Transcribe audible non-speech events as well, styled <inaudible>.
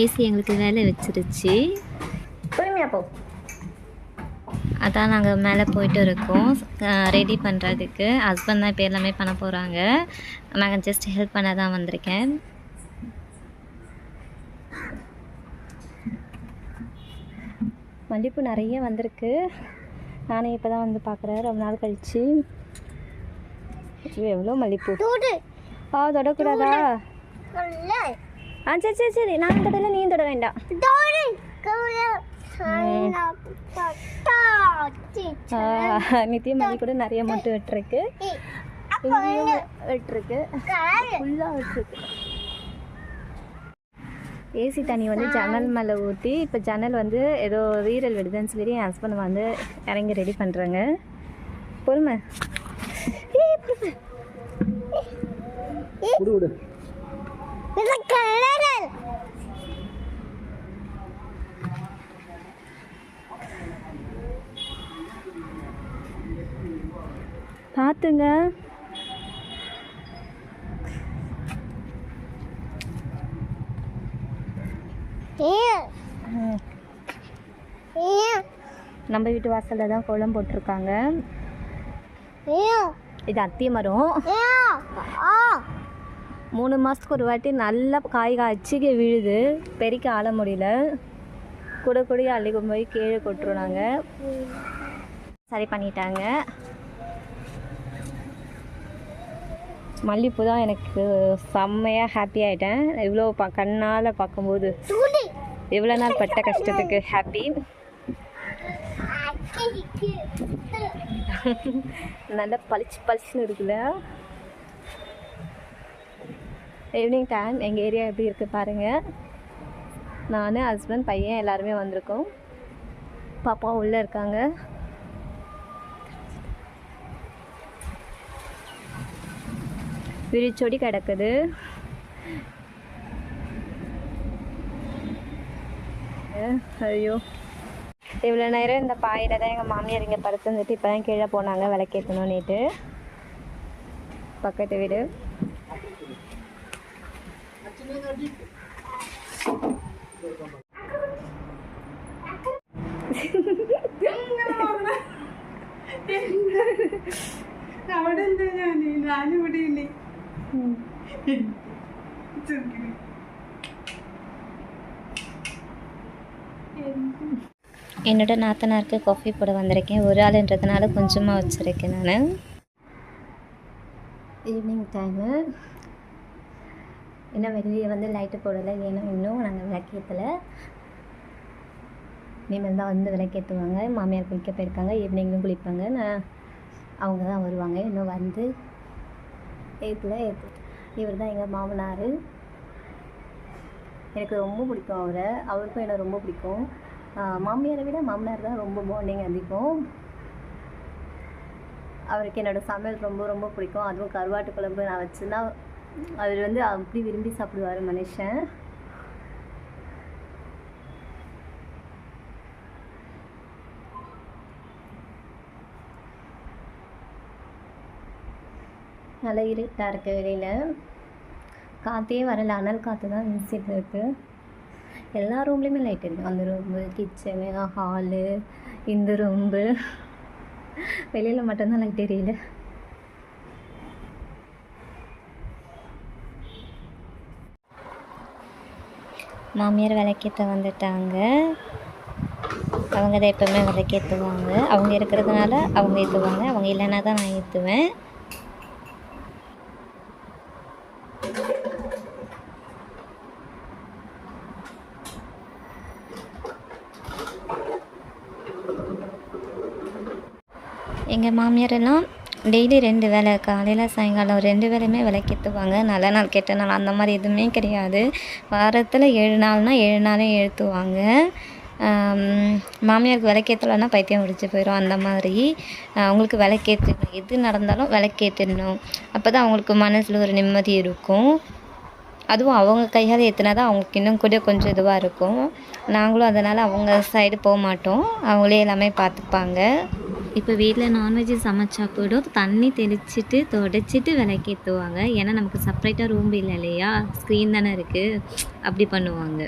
AC எங்களுக்கு வேலை வச்சிருச்சு. அதான் நாங்கள் மேலே போயிட்டு இருக்கோம். ரெடி பண்ணுறதுக்கு ஹஸ்பண்ட் தான் இப்போ எல்லாமே பண்ண போகிறாங்க நாங்கள் ஜஸ்ட் ஹெல்ப் பண்ண தான் வந்திருக்கேன். மல்லிப்பூ நிறைய வந்திருக்கு. நானே இப்போ தான் வந்து பார்க்குறேன் ரொம்ப நாள் கழிச்சு. எவ்வளோ மல்லிப்பூ? தூடு. ஆ தொடக்கூடாதா? ஆ சரி சரி சரி நான் தொடல நீயும் தொட வேண்டாம் நித்திய மல்லி கூட நிறைய மொட்டு விட்டுருக்கு விட்டுருக்கு ஃபுல்லாக விட்டுருக்கு ஏசி தண்ணி வந்து ஜன்னல் மேலே ஊற்றி இப்போ ஜன்னல் வந்து ஏதோ வீரல் விடுதுன்னு சொல்லி என் ஹஸ்பண்ட் வந்து இறங்கி ரெடி பண்ணுறாங்க பொறுமை பொறுமை. இது கலர் பார்த்துங்க. நம்ம வீட்டு வாசலில் தான் குளம் போட்டிருக்காங்க. இது அத்திய மரம். மூணு மாதத்துக்கு ஒரு வாட்டி நல்லா காய் காய்ச்சிக்க விழுது. பெருக்க ஆள முடியல. கூட கூட அள்ளி கொண்டு போய் கீழே கொட்டுறோம் நாங்கள் சரி பண்ணிட்டாங்க. மல்லிப்பூ தான் எனக்கு செம்மையாக ஹாப்பி ஆகிட்டேன் இவ்வளோ பா கண்ணால் பார்க்கும்போது எவ்வளோ நாள் பட்ட கஷ்டத்துக்கு ஹாப்பி நல்லா பளிச்சு பளிச்சுன்னு இருக்குல்ல ஈவினிங் டைம் எங்கள் ஏரியா எப்படி இருக்குது பாருங்கள் நான் ஹஸ்பண்ட் பையன் எல்லாருமே வந்திருக்கோம். பாப்பா உள்ளே இருக்காங்க. விரிச்சொடி கிடக்குது அஹ், ஐயோ இவ்வளோ நேரம் இந்த பாயில் தான் எங்கள் மாமியார் இங்கே படுத்துருந்துட்டு இப்போ தான் கீழே போனாங்க விளக்கேற்றணும்னுட்டு பக்கத்து வீடு അവിടെ എന്താ ഞാന് ഞാനിവിടെ ഇല്ലേ <laughs> என்னோட நாத்தனாருக்கு காஃபி போட வந்திருக்கேன். ஒரு ஆளுன்றதுனால கொஞ்சமாக வச்சுருக்கேன் நான். ஈவினிங் டைமு இன்னும் வெளியே வந்து லைட்டு போடலை. ஏன்னா இன்னும் நாங்கள் விளக்கேற்றலை இனிமேல் தான் வந்து விளக்கேற்றுவாங்க மாமியார் குளிக்க போயிருக்காங்க. ஈவினிங்கும் குளிப்பாங்க. நான் அவங்க தான் வருவாங்க. இன்னும் வந்து ஏற்றுல ஏற்று இவர் தான் எங்கள் மாமனார். எனக்கு ரொம்ப பிடிக்கும் அவரை. அவருக்கும் என்னை ரொம்ப பிடிக்கும். மாமியாரை விட மாமனார் தான் ரொம்ப பாண்டிங் அதிகம். அவருக்கு என்னோடய சமையல் ரொம்ப ரொம்ப பிடிக்கும். அதுவும் கருவாட்டு குழம்பு நான் வச்சுன்னா அவர் வந்து அப்படி விரும்பி சாப்பிடுவார் மனுஷன். நல்லா இருட்டாக இருக்குது வெளியில். காற்றே வரல. அனல் காற்று தான் வீசிட்டு இருக்குது எல்லா ரூம்லேயுமே லைட் இருக்குது அந்த ரூம்பு கிச்சனு ஹாலு இந்த ரூம்பு வெளியில் மட்டும்தான் லைட் எரியல மாமியார் விளக்கேற்ற வந்துட்டாங்க. அவங்க தான் எப்போவுமே விளக்கேற்றுவாங்க அவங்க இருக்கிறதுனால அவங்க ஏற்றுவாங்க அவங்க இல்லைன்னா தான் நான் ஏற்றுவேன் எங்கள் மாமியார் எல்லாம் டெய்லி ரெண்டு வேளை காலையில் சாயங்காலம் ரெண்டு வேளையுமே விளக்கேற்றுவாங்க நல்ல நாள் கெட்ட நாள் அந்த மாதிரி எதுவுமே கிடையாது. வாரத்தில் ஏழு நாள்னால் ஏழு நாளும் ஏற்றுவாங்க மாமியாருக்கு விளக்கேற்றலன்னா பைத்தியம் முடிச்சு போயிடும் அந்த மாதிரி. அவங்களுக்கு விளக்கேற்றணும் எது நடந்தாலும் விளக்கேற்றணும் அப்போ தான் அவங்களுக்கு மனசில் ஒரு நிம்மதி இருக்கும். அதுவும் அவங்க கையால் ஏற்றினா தான் அவங்களுக்கு இன்னும் கூட கொஞ்சம் இதுவாக இருக்கும். நாங்களும் அதனால் அவங்க சைடு போக மாட்டோம். அவங்களே எல்லாமே பார்த்துப்பாங்க இப்போ வீட்டில் நான்வெஜ் சமைச்சா கூட தண்ணி தெளிச்சிட்டு தொடச்சிட்டு விளக்கேற்றுவாங்க ஏன்னா நமக்கு செப்பரேட்டாக ரூம் இல்லை இல்லையா? ஸ்க்ரீன் தானே இருக்குது அப்படி பண்ணுவாங்க.